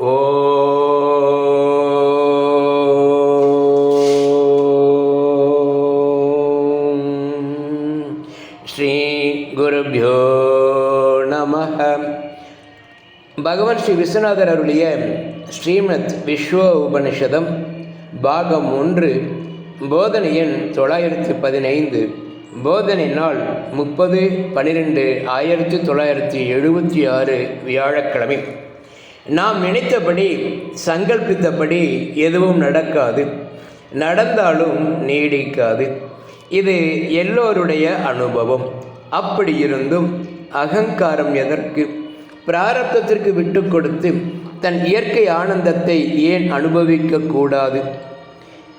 ஓம் ஸ்ரீ குருபியோ நம பகவான் ஸ்ரீ விஸ்வநாதர் அருளிய ஸ்ரீமத் விஸ்வ உபனிஷதம் பாகம் ஒன்று போதனை எண் தொள்ளாயிரத்தி பதினைந்து போதனை நாள் முப்பது பன்னிரெண்டு ஆயிரத்தி தொள்ளாயிரத்தி எழுபத்தி ஆறு வியாழக்கிழமை. நாம் நினைத்தபடி சங்கல்பித்தபடி எதுவும் நடக்காது. நடந்தாலும் நீடிக்காது. இது எல்லோருடைய அனுபவம். அப்படி இருந்தும் அகங்காரம் எதற்கு? பிராரப்தத்திற்கு விட்டு கொடுத்து தன் இயற்கை ஆனந்தத்தை ஏன் அனுபவிக்க கூடாது?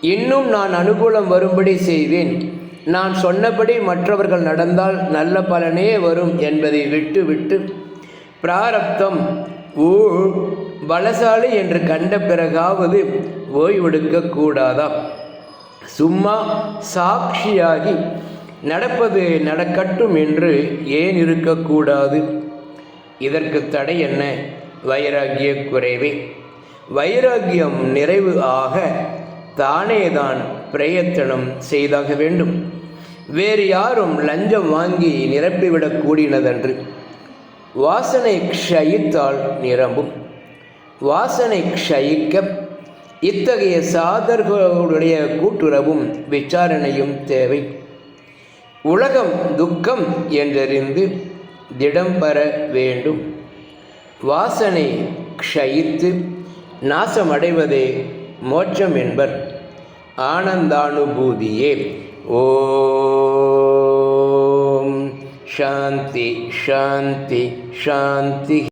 இன்னும் நான் அனுகூலம் வரும்படி செய்வேன். நான் சொன்னபடி மற்றவர்கள் நடந்தால் நல்ல பலனே வரும் என்பதை விட்டுவிட்டு பிராரப்தம் ஊ பலசாலி என்று கண்ட பிறகாவது ஓய்வெடுக்க கூடாதா? சும்மா சாட்சியாகி நடப்பது நடக்கட்டும் என்று ஏன் இருக்கக்கூடாது இதற்கு தடை என்ன? வைராகிய குறைவே. வைராகியம் நிறைவு ஆக தானேதான் பிரயத்தனம் செய்தாக வேண்டும். வேறு யாரும் லஞ்சம் வாங்கி நிரப்பிவிடக் கூடினதன்று. வாசனை க்ஷயித்தால் நிரம்பும். வாசனை க்ஷயிக்க இத்தகைய சாதர்களுடைய கூட்டுறவும் விசாரணையும் தேவை. உலகம் துக்கம் என்றறிந்து திடம் பெற வேண்டும். வாசனை க்ஷயித்து நாசமடைவதே மோட்சம் என்பர். ஆனந்தானுபூதியே. ஓ ಶಾಂತಿ ಶಾಂತಿ ಶಾಂತಿ